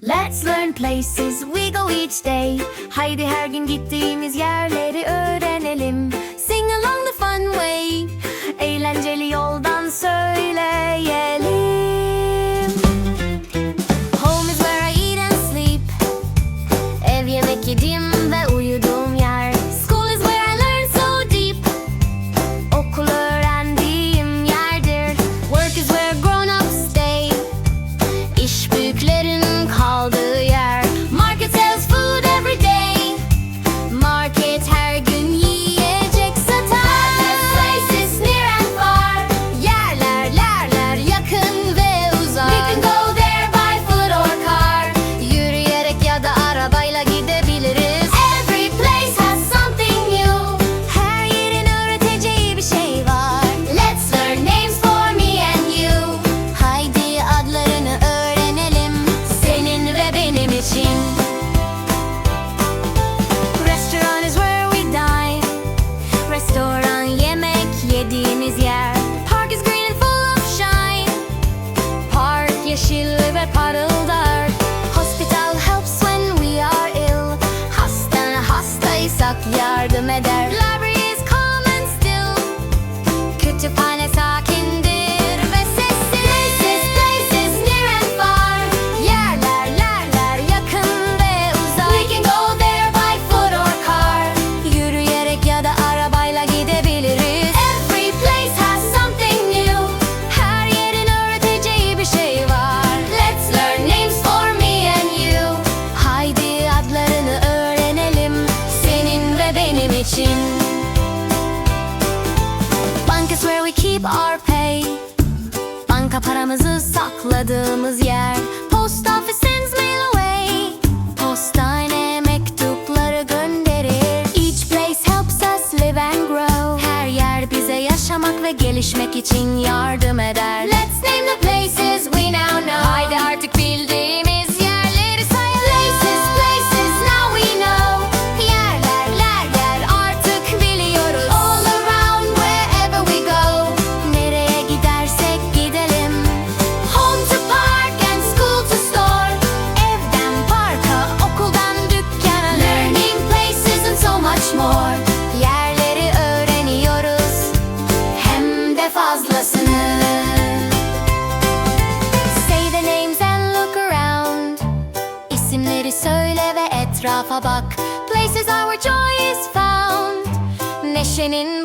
Let's learn places we go each day. Haydi her gün gittiğimiz yerleri öğrenelim. Sing along the fun way. Eğlenceli yoldan söyleyelim. Home is where I eat and sleep. Ev yemek yediğim ve uyuduğum yer. School is where I learn so deep. Okul öğrendiğim yerdir. Work is where grown-ups stay. İş parıldar. Hospital helps when we are ill. Hasta hastaysak yardım eder. İçin. Bank is where we keep our pay. Banka paramızı sakladığımız yer. Post office sends mail away. Postane mektupları gönderir. Each place helps us live and grow. Her yer bize yaşamak ve gelişmek için yardım eder. Fazlasını. Say the names and look around. İsimleri söyle ve etrafa bak. Places where joy is found. Neşenin.